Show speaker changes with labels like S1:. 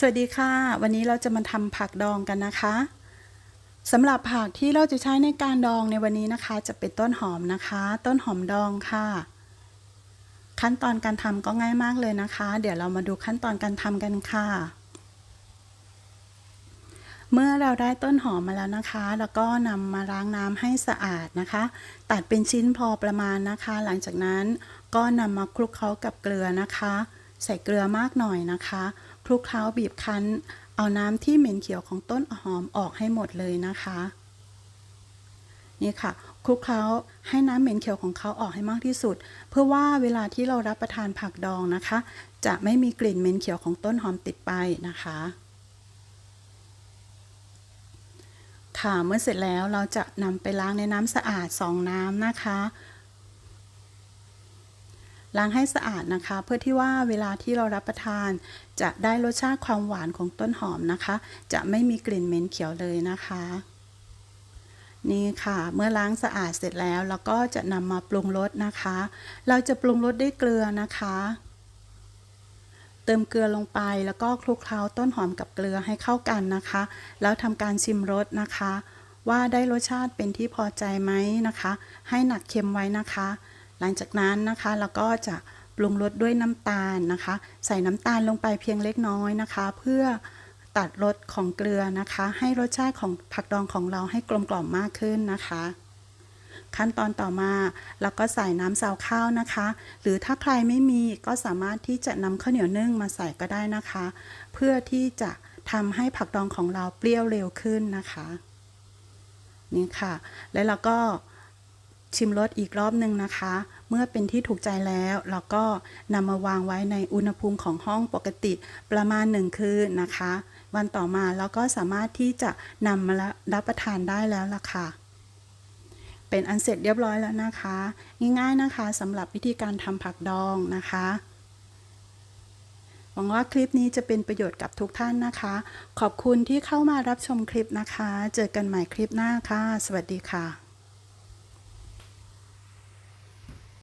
S1: สวัสดีค่ะ วันนี้เราจะมาทำผักดองกันนะคะสำหรับผักที่เราจะใช้ในการดองในวันนี้นะคะ จะเป็นต้นหอมนะคะ ต้นหอมดองค่ะ ขั้นตอนการทำก็ง่ายมากเลยนะคะ เดี๋ยวเรามาดูขั้นตอนการทำกันค่ะ เมื่อเราได้ต้นหอมมาแล้วนะคะ แล้วก็นำมาล้างน้ำให้สะอาดนะคะ ตัดเป็นชิ้นพอประมาณนะคะ หลังจากนั้นก็นำมาคลุกเคล้ากับเกลือนะคะ ใส่เกลือมากหน่อยนะคะ คลุกเคล้าบีบคั้น เอาน้ำที่เหม็นเขียวของต้นหอมออกให้หมดเลยนะคะ นี่ค่ะคลุกเคล้าให้น้ำเหม็นเขียวของเขาออกให้มากที่สุด เพื่อว่าเวลาที่เรารับประทานผักดองนะคะ จะไม่มีกลิ่นเหม็นเขียวของต้นหอมติดไปนะคะค่ะเมื่อเสร็จแล้วเราจะนำไปล้างในน้ำสะอาดสองน้ำนะคะ ล้างให้สะอาดนะคะ เพื่อที่ว่าเวลาที่เรารับประทาน จะได้รสชาติความหวานของต้นหอมนะคะ จะไม่มีกลิ่นเหม็นเขียวเลยนะคะ นี่ค่ะ เมื่อล้างสะอาดเสร็จแล้วเราก็จะนำมาปรุงรสนะคะ เราจะปรุงรสด้วยเกลือนะคะ เติมเกลือลงไปแล้วก็คลุกเคล้าต้นหอมกับเกลือให้เข้ากันนะคะ แล้วทำการชิมรสนะคะว่าได้รสชาติเป็นที่พอใจไหมนะคะ ให้หนักเค็มไว้นะคะ หลังจากนั้นนะคะเราก็จะปรุงรสด้วยน้ำตาลนะคะ ใส่น้ำตาลลงไปเพียงเล็กน้อยนะคะ เพื่อตัดรสของเกลือนะคะ ให้รสชาติของผักดองของเราให้กลมกล่อมมากขึ้นนะคะ ขั้นตอนต่อมาเราก็ใส่น้ำซาวข้าวนะคะ หรือถ้าใครไม่มีก็สามารถที่จะนำข้าวเหนียวนึ่งมาใส่ก็ได้นะคะ เพื่อที่จะทำให้ผักดองของเราเปรี้ยวเร็วขึ้นนะคะ นี่ค่ะ แล้วเราก็ ชิมรสอีกรอบหนึ่งนะคะ เมื่อเป็นที่ถูกใจแล้วเราก็นำมาวางไว้ในอุณหภูมิของห้องปกติประมาณหนึ่งคืนนะคะ วันต่อมาเราก็สามารถที่จะนำมารับประทานได้แล้วล่ะค่ะ เป็นอันเสร็จเรียบร้อยแล้วนะคะ ง่ายๆนะคะสำหรับวิธีการทำผักดองนะคะหวังว่าคลิปนี้จะเป็นประโยชน์กับทุกท่านนะคะ ขอบคุณที่เข้ามารับชมคลิปนะคะ เจอกันใหม่คลิปหน้าค่ะ สวัสดีค่ะ